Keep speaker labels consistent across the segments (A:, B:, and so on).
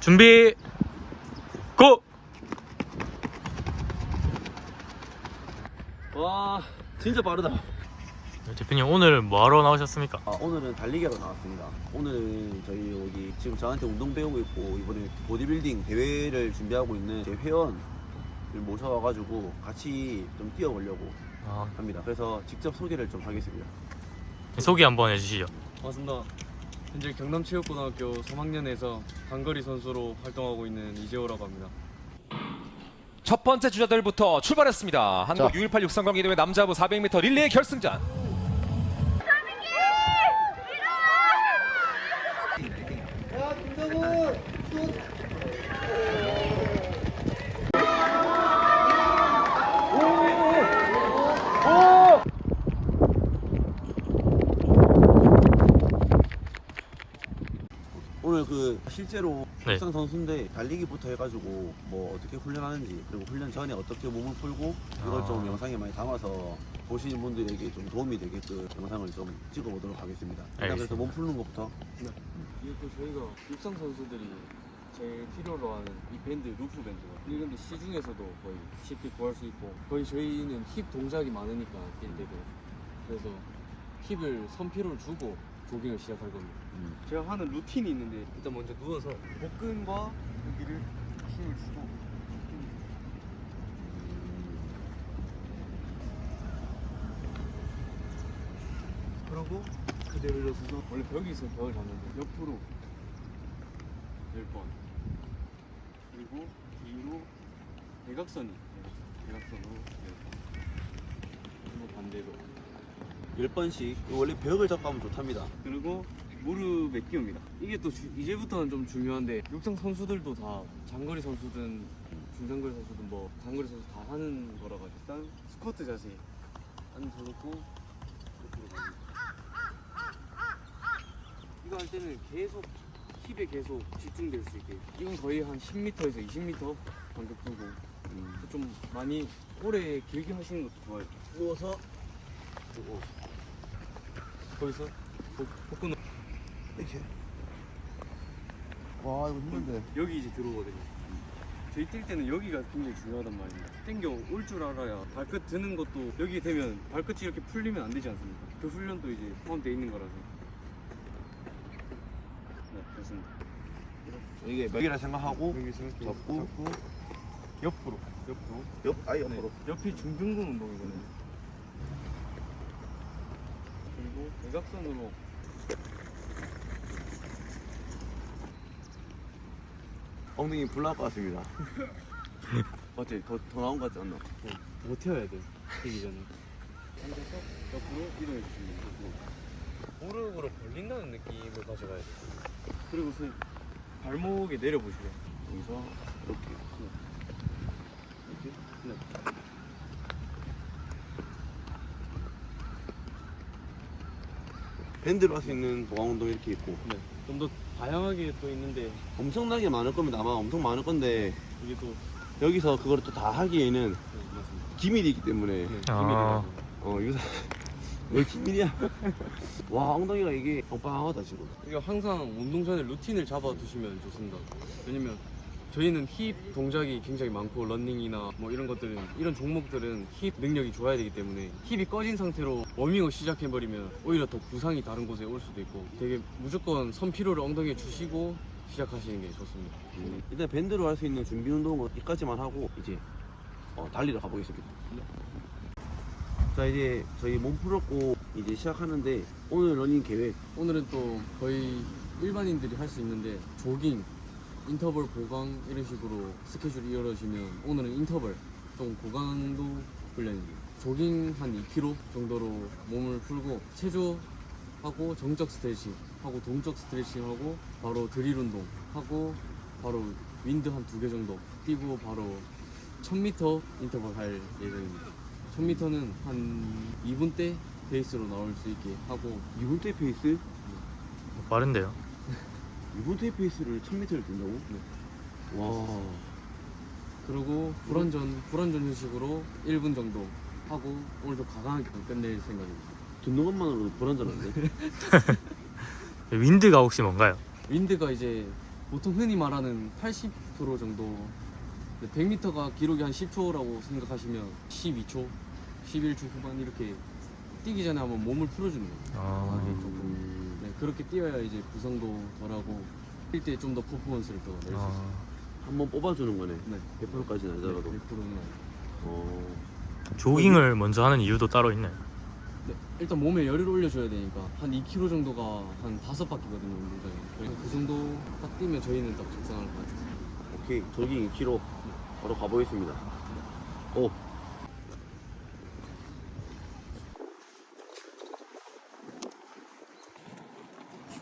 A: 준비 고!
B: 와 진짜 빠르다
A: 대표님 오늘 뭐하러 나오셨습니까?
B: 아, 오늘은 달리기하러 나왔습니다 오늘은 저희 여기 지금 저한테 운동 배우고 있고 이번에 보디빌딩 대회를 준비하고 있는 제 회원을 모셔와가지고 같이 좀 뛰어보려고
A: 아,
B: 합니다 그래서 직접 소개를 좀 하겠습니다
A: 소개 한번 해주시죠
C: 반갑습니다. 현재 경남체육고등학교 3학년에서 단거리 선수로 활동하고 있는 이재호라고 합니다.
D: 첫 번째 주자들부터 출발했습니다. 한국 618 육상 경기 대회 남자부 400m 릴레이 결승전.
B: 오늘 그 실제로
A: 네.
B: 육상 선수인데 달리기부터 해가지고 뭐 어떻게 훈련하는지 그리고 훈련 전에 어떻게 몸을 풀고 이걸 좀
A: 아.
B: 영상에 많이 담아서 보시는 분들에게 좀 도움이 되게끔 영상을 좀 찍어보도록 하겠습니다 일단 그래서
A: 알겠습니다.
B: 몸 푸는 것부터
C: 이게 또 저희가 육상 선수들이 제일 필요로 하는 이 밴드 루프 밴드가 이게 근데 시중에서도 거의 쉽게 구할 수 있고 거의 저희는 힙 동작이 많으니까 뛸 때도 그래서 힙을 선피로를 주고 조깅을 시작할 겁니다.
B: 음.
C: 제가 하는 루틴이 있는데 일단 먼저 누워서 복근과 여기를 힘을 주고 그러고 그대로 일어서서 원래 벽이 있으면 벽을 잡는데 옆으로 10번 그리고 뒤로 대각선이 대각선으로 10번 그리고 반대로
B: 10번씩 원래 벽을 잡고 하면 좋답니다
C: 그리고 무릎에 끼웁니다. 이게 또 주- 이제부터는 좀 중요한데 육상 선수들도 다 장거리 선수든 중장거리 선수든 뭐 단거리 선수 다 하는 거라가 일단 스쿼트 자세 앉아놓고 옆으로 갑니다. 이거 할 때는 계속 힙에 계속 집중될 수 있게 이건 거의 한 10m에서 20m 간격 두고
B: 음.
C: 좀 많이 오래 길게 하시는 것도 좋아요.
B: 누워서 그리고
C: 거기서 복- 복근
B: 이렇게 와 이거 힘든데
C: 여기 이제 들어오거든요. 저희 뛸 때는 여기가 굉장히 중요하단 말입니다. 땡겨 올 줄 알아야 발끝 드는 것도 여기 되면 발끝이 이렇게 풀리면 안 되지 않습니까? 그 훈련도 이제 포함되어 있는 거라서. 네, 됐습니다.
B: 이게 벽이라 생각하고
C: 여기 생각해
B: 잡고
C: 옆으로, 옆으로.
B: 옆 아예 옆으로
C: 네, 옆이 중등근 운동이거든요. 그리고 대각선으로
B: 엉덩이 불날 것 같습니다 어때? 더, 더 나온 것 같지 않나?
C: 버텨야 돼. 뛰기 전에. 앉아서 옆으로 이동해 주시면 돼요. 무릎으로 벌린다는 느낌을 가져가야 돼. 그리고 선 발목에 내려보시고요.
B: 여기서 이렇게
C: 이렇게. 네.
B: 밴드로 할 수 있는 보강 운동 이렇게 있고
C: 네. 좀 더 다양하게 또 있는데
B: 엄청나게 많을 겁니다 아마 엄청 많을 건데
C: 이게 또
B: 여기서 그거를 또다 하기에는
C: 네, 맞습니다.
B: 기밀이 있기 때문에
C: 네,
A: 아.
C: 기밀이라서.
B: 어 이거 왜 기밀이야? 와 엉덩이가 이게 빵빵하다 지금
C: 이거 항상 운동 전에 루틴을 잡아 두시면 좋습니다. 왜냐면 저희는 힙 동작이 굉장히 많고 런닝이나 뭐 이런 것들은 이런 종목들은 힙 능력이 좋아야 되기 때문에 힙이 꺼진 상태로 워밍을 시작해 버리면 오히려 더 부상이 다른 곳에 올 수도 있고 되게 무조건 선 피로를 엉덩이에 주시고 시작하시는 게 좋습니다.
B: 음, 일단 밴드로 할 수 있는 준비 운동은 여기까지만 하고 이제 어, 달리러 가보겠습니다. 자 이제 저희 몸 풀었고 이제 시작하는데 오늘 러닝 계획?
C: 오늘은 또 거의 일반인들이 할 수 있는데 조깅, 인터벌 보강 이런 식으로 스케줄이 이루어지면 오늘은 인터벌 좀 고강도 훈련입니다. 조깅 한 2km 정도로 몸을 풀고 체조하고 정적 스트레칭 하고 동적 스트레칭 하고 바로 드릴 운동 하고 바로 윈드 한 두 개 정도 뛰고 바로 1000m 인터벌 할 예정입니다. 1000m는 한 2분대 페이스로 나올 수 있게 하고
B: 2분대 페이스?
A: 빠른데요
B: 2분대 페이스를 1000m를 뛴다고?
C: 네.
B: 와
C: 그리고 불안전 불안전 휴식으로 1분 정도 하고 오늘도 가강하게 끝낼 생각입니다.
B: 듣는 것만으로도 불안전한데
A: 윈드가 혹시 뭔가요?
C: 윈드가 이제 보통 흔히 말하는 80% 정도 100m가 기록이 한 10초라고 생각하시면 12초, 11초 후반 이렇게 뛰기 전에 한번 몸을 풀어주는 거예요.
A: 아,
C: 이게 조금 네, 그렇게 뛰어야 이제 부상도 덜하고 뛸 때 좀 더 퍼포먼스를 더 낼 수 있어요.
A: 아.
B: 한번 뽑아주는 거네.
C: 네.
B: 100%까지는 아니더라도.
C: 100%는
B: 어.
A: 조깅을 먼저 하는 이유도 따로 있나요?
C: 네, 일단 몸에 열을 올려줘야 되니까 한 2kg 정도가 한 다섯 바퀴거든요 운동장에 그래서 그 정도 딱 뛰면 저희는 딱 적당할 것 같아요
B: 오케이 조깅 2km 바로 가보겠습니다. 오.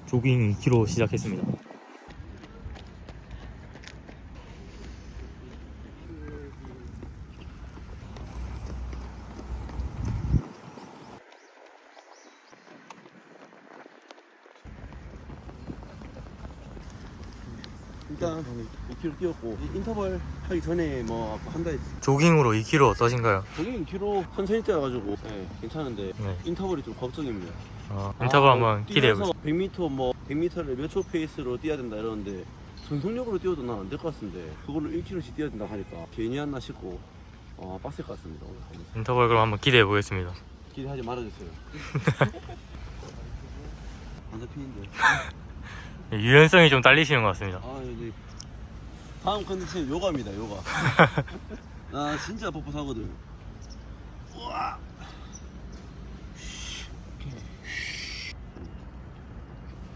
A: 조깅 2km 시작했습니다.
B: 일단 2km 뛰었고 인터벌 하기 전에 뭐 한다 했지.
A: 조깅으로 2km 어떠신가요?
B: 조깅 2km 천천히 뛰어가지고 네, 괜찮은데
A: 네.
B: 인터벌이 좀 걱정입니다.
A: 아, 인터벌 한번 기대해 보세요.
B: 100m 뭐 100m를 몇 초 페이스로 뛰어야 된다 이러는데 전속력으로 뛰어도 난 안 될 것 같은데 그걸로 1km씩 뛰어야 된다 하니까 괜히 했나 싶고 어, 빡셀 것 같습니다 오늘.
A: 인터벌 그럼 한번 기대해 보겠습니다.
B: 기대하지 말아주세요. 안 잡히는데.
A: 유연성이 좀 딸리시는 것 같습니다.
B: 아 여기 다음 컨디션 요가입니다 요가. 나 진짜 뻣뻣하거든. 우와.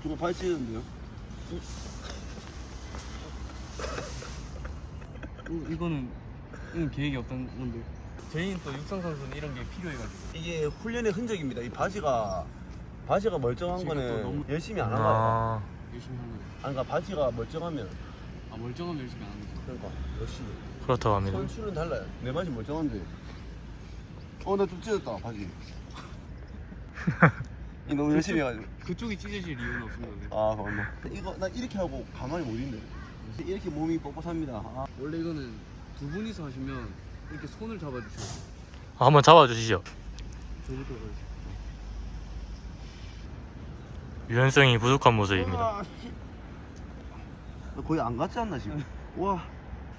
B: 누가 발 찌는데요?
C: 어, 이거는 이건 계획이 없던 건데 저희는 또 육상 선수는 이런 게 필요해가지고
B: 이게 훈련의 흔적입니다. 이 바지가 바지가 멀쩡한
C: 지금 또
B: 거는
C: 너무-
B: 열심히 안 한 거야.
A: 아,
C: 열심히 한 거예요
B: 아니, 그러니까 바지가 멀쩡하면
C: 아 멀쩡하면 열심히 안 하는 거죠
B: 그러니까 열심히.
A: 그렇다고 합니다.
B: 선출은 달라요. 내 바지 멀쩡한데. 어, 나 좀 찢었다, 바지. 이 너무 열심히 해가지고.
C: 그쪽이 찢어질 이유는 없습니다
B: 아, 맞네. 이거, 나 이렇게 하고 가만히 못 있네. 이렇게 몸이 뻣뻣합니다. 아,
C: 원래 이거는 두 분이서 하시면 이렇게 손을 잡아주셔야 돼요
A: 아, 한번 잡아주시죠.
C: 저부터 가주세요
A: 유연성이 부족한 모습입니다.
B: 씨. 나 거의 안 갔지 않나, 지금? 와,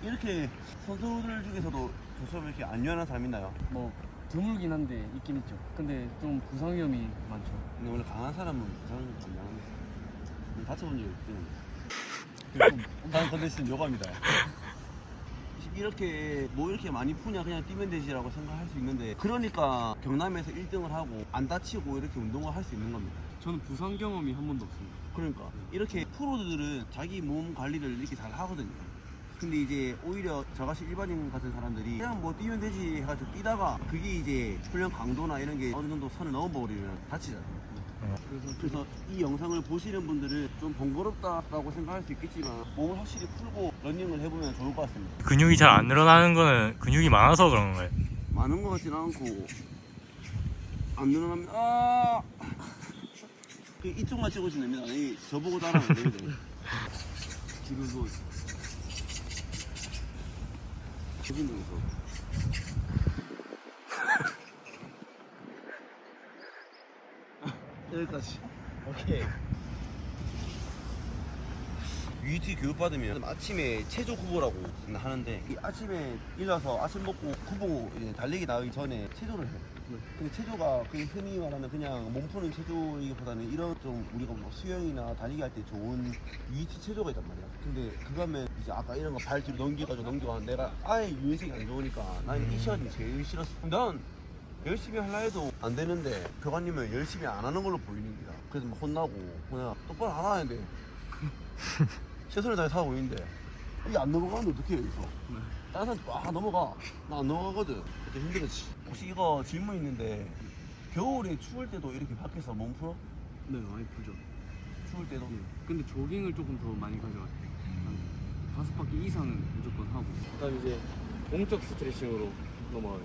B: 이렇게 선수들 중에서도 저처럼 이렇게 안 유연한 사람 있나요?
C: 뭐 드물긴 한데 있긴 있죠 근데 좀 부상 위험이 많죠
B: 근데 원래 강한 사람은 부상이 안 나는데. 다쳐본 적이 없지. 다음 컨텐츠는 요가입니다. 이렇게 뭐 이렇게 많이 푸냐 그냥 뛰면 되지라고 생각할 수 있는데 그러니까 경남에서 1등을 하고 안 다치고 이렇게 운동을 할 수 있는 겁니다.
C: 저는 부상 경험이 한 번도 없습니다
B: 그러니까 이렇게 프로들은 자기 몸 관리를 이렇게 잘 하거든요. 근데 이제 오히려 저같이 일반인 같은 사람들이 그냥 뭐 뛰면 되지 해가지고 뛰다가 그게 이제 훈련 강도나 이런 게 어느 정도 선을 넘어버리면 다치잖아요.
C: 그래서
B: 그래서 이 영상을 보시는 분들은 좀 번거롭다라고 생각할 수 있겠지만 몸을 확실히 풀고 러닝을 해보면 좋을 것 같습니다.
A: 근육이 잘 안 늘어나는 거는 근육이 많아서 그런 거예요.
B: 많은 것 같지는 않고 안 늘어납니다. 아! 그 이쪽만 찍으시면 됩니다. 이 저보고 따라하면 안 됩니다.
C: 뒤로 누워
B: 기분 중에서. 여기까지. 오케이. UET 교육받으면 아침에 체조 구보라고 하는데 이 아침에 일어나서 아침 먹고 구보 이제 달리기 나가기 전에 체조를 해요. 근데 체조가 그 흔히 말하는 그냥 몸 푸는 체조이기보다는 이런 좀 우리가 뭐 수영이나 달리기 할 때 좋은 UET 체조가 있단 말이야. 근데 그거 하면 이제 아까 이런 거 발 뒤로 넘겨가지고 넘겨가 내가 아예 유연성이 안 좋으니까 나는 이 시간이 제일 싫었어. 난 열심히 하려 해도 안 되는데 교관님은 열심히 안 하는 걸로 보이는 거야. 그래서 막 혼나고 그냥 똑바로 안 하는데 최선을 다해서 하고 있는데. 이게 안 넘어가는데 어떻게 해 여기서 다른 사람 와 넘어가. 나 안 넘어가거든. 그때 힘들었지. 혹시 이거 질문 있는데 겨울에 추울 때도 이렇게 밖에서 몸 풀어?
C: 네 많이 풀죠.
B: 추울 때도?
C: 예. 근데 조깅을 조금 더 많이 가져가요 한 다섯 바퀴 이상은 무조건 하고. 그다음 이제 공적 스트레칭으로 넘어가요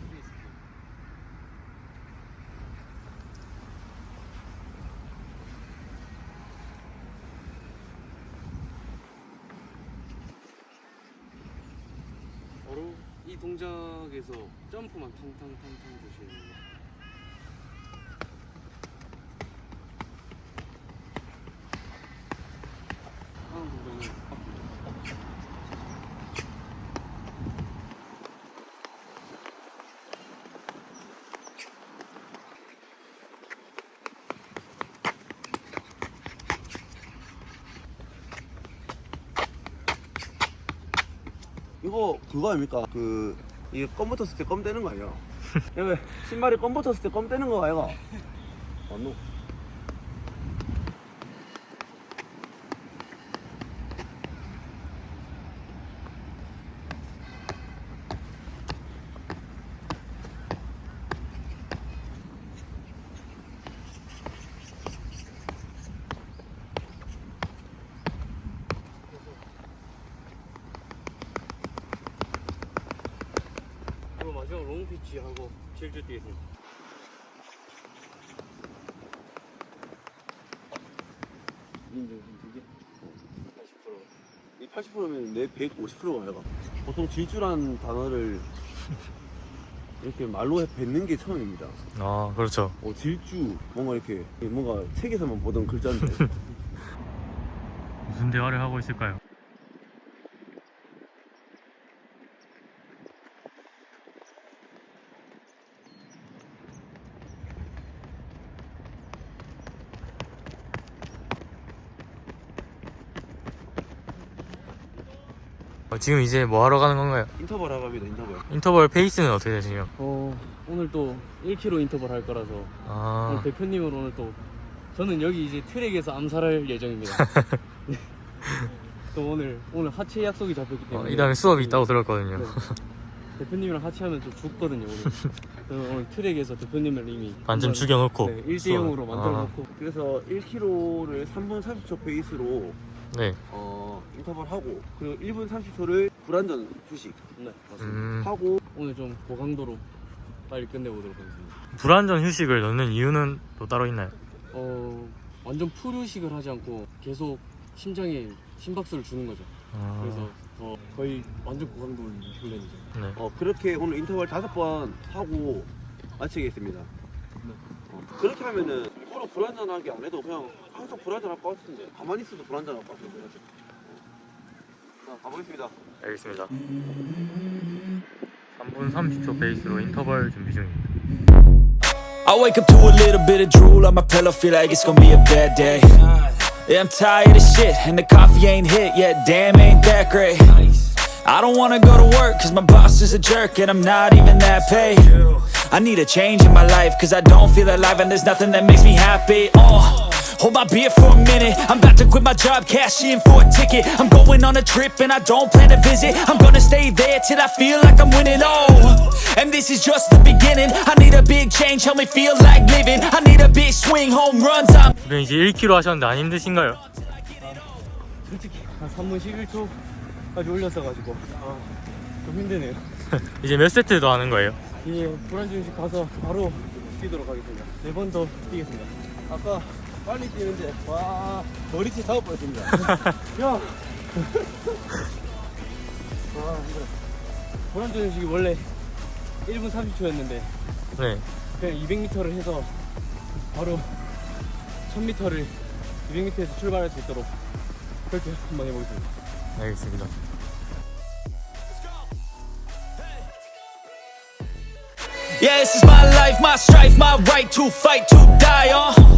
C: 바로 이 동작에서 점프만 탕탕탕탕 주시는 거예요 하는 동작은
B: 이거 그거 아닙니까? 그 이게 껌 붙었을 때 껌 떼는 거 아니야? 여기 신발에 껌 붙었을 때 껌 떼는 거 아이가? 맞노?
C: 그리고 마지막 롱피치 하고 질주 뛰겠습니다. 인증 두 개? 80%.
B: 이 80%면 내 150%가 아이가? 보통 질주란 단어를 이렇게 말로 해 뱉는 게 처음입니다.
A: 아 그렇죠.
B: 어, 질주 뭔가 이렇게 뭔가 책에서만 보던 글자인데
A: 무슨 대화를 하고 있을까요? 어, 지금 이제 뭐 하러 가는 건가요?
B: 인터벌 하고 합니다 인터벌.
A: 인터벌 페이스는 어떻게 되시나요?
C: 어, 오늘 또 1km 인터벌 할 거라서
A: 아
C: 오늘 대표님은 오늘 또 저는 여기 이제 트랙에서 암살할 예정입니다. 네. 또 오늘 오늘 하체 약속이 잡혔기
A: 어,
C: 때문에
A: 이 다음에 수업이 있다고 들었거든요.
C: 네. 대표님이랑 하체하면 좀 죽거든요 오늘. 오늘 트랙에서 대표님을 이미 한번,
A: 죽여놓고
C: 네, 1대 0으로
A: 수업.
C: 만들어 놓고
B: 그래서 1km를 3분 30초 페이스로
A: 네.
B: 어, 인터벌 하고 그리고 1분 30초를 불안전 휴식
C: 네, 맞습니다.
A: 음,
B: 하고
C: 오늘 좀 고강도로 빨리 끝내보도록 하겠습니다.
A: 불안전 휴식을 넣는 이유는 또 따로 있나요?
C: 어 완전 풀 휴식을 하지 않고 계속 심장에 심박수를 주는 거죠.
A: 아,
C: 그래서 더 거의 완전 고강도 훈련이죠.
A: 네.
B: 어, 그렇게 오늘 인터벌 다섯 번 하고 마치겠습니다. 어, 그렇게 하면은 서로 불안전하게 안 해도 그냥 항상 불안전할 것 같은데 가만히 있어도 불안전할 것 같은데. 어. 자 가보겠습니다.
A: 알겠습니다. 3분 30초 페이스로 인터벌 준비 중입니다.
E: I wake up to a little bit of drool on my pillow, feel like it's gonna be a bad day. Yeah, I'm tired of shit, and the coffee ain't hit yet, damn, ain't that great. I don't wanna go to work, cause my boss is a jerk, and I'm not even that paid. I need a change in my life, cause I don't feel alive, and there's nothing that makes me happy. Oh. Hold my beer for a minute. I'm about to quit my job, cash in for a ticket. I'm going on a trip and I don't plan to visit. I'm gonna stay there till I feel like I'm winning. Oh, and this is just the beginning. I need a big change, help me feel like living. I need a big swing, home runs. I'm
A: 지금 이제 1km 하셨는데 안 힘드신가요?
C: 솔직히 한 3분 11초까지 올렸어가지고 아, 좀 힘드네요.
A: 이제 몇 세트 더 하는 거예요?
C: 이제 불안주식 가서 바로 뛰도록 하겠습니다. 네 번 더 뛰겠습니다.
B: 아까 빨리 뛰는데 와 머리채 잡을 뻔했습니다.
C: 야! 와, 힘들어. 불안주식이 원래 1분 30초였는데
A: 네.
C: 그냥 200m를 해서 바로 1000m를 200m에서 출발할 수 있도록 그렇게 한번 해보겠습니다.
A: 알겠습니다.
E: Yeah, this is my life, my strife, my right to fight, to die on.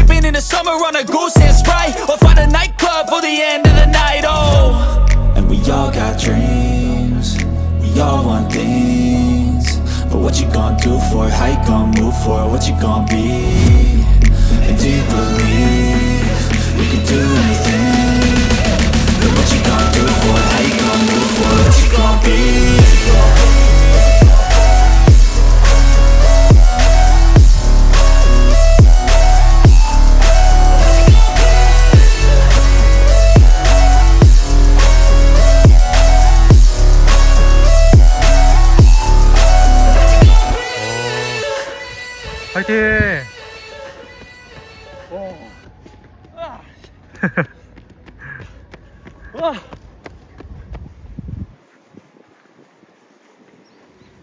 E: Sipping in the summer on a goose and sprite, or find a nightclub for the end of the night. Oh, and we all got dreams. We all want things, but what you gonna do for it? How you gonna move for it? What you gonna be? And do you believe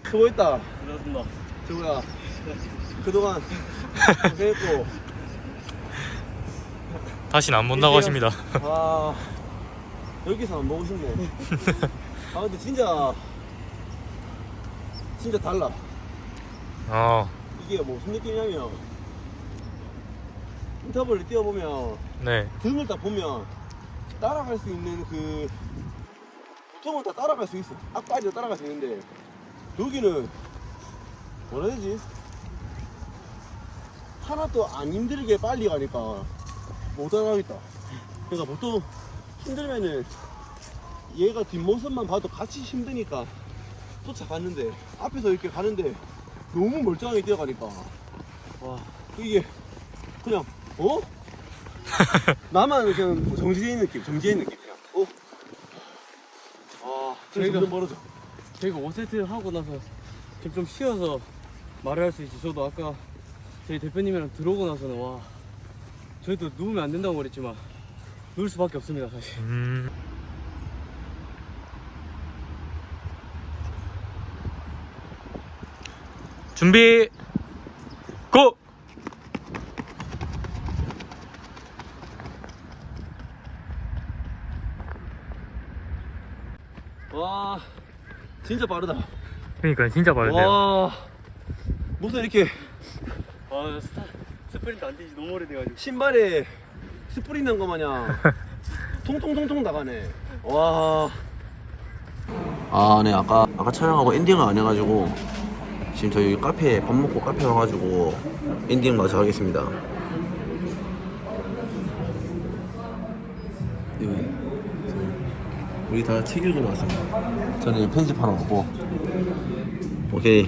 B: 수고했다. 고맙습니다. 재호야. 그동안 고생했고.
A: 다시는 안 본다고 하십니다.
B: 아 여기서 안 보고 싶네. 아 근데 진짜 진짜 달라.
A: 어,
B: 이게 뭐 무슨 느낌이냐면 인터벌을 뛰어보면
A: 네.
B: 등을 다 보면 따라갈 수 있는 그 보통은 다 따라갈 수 있어. 앞까지도 따라갈 수 있는데 여기는 뭐라 해야 되지? 하나도 안 힘들게 빨리 가니까 못 따라가겠다. 그러니까 보통 힘들면은 얘가 뒷모습만 봐도 같이 힘드니까 쫓아갔는데 앞에서 이렇게 가는데 너무 멀쩡하게 뛰어가니까 와 이게 그냥 어? 나만 그냥 정지된 느낌 정지된 느낌 그냥 어? 아
C: 저희가-
B: 점점 멀어져
C: 저희가 5세트 하고 나서 지금 좀 쉬어서 말을 할 수 있지. 저도 아까 저희 대표님이랑 들어오고 나서는 와 저희도 누우면 안 된다고 그랬지만 누울 수밖에 없습니다 사실.
A: 음. 준비, 고!
B: 와 진짜 빠르다
A: 그러니까 진짜.
B: 와 무슨 이렇게
C: 아 스타 스프린트 안 되지 너무 오래돼가지고.
B: 신발에 스프링 난거 마냥 통통통통 나가네 와 아, 네, 아까, 아까 촬영하고 엔딩을 안 해가지고, 지금 저희 카페, 밥 먹고 카페 와가지고, 엔딩 마저 하겠습니다. 여기, 우리 다 책 읽으러 왔습니다. 저는 편집하러 왔고, 오케이.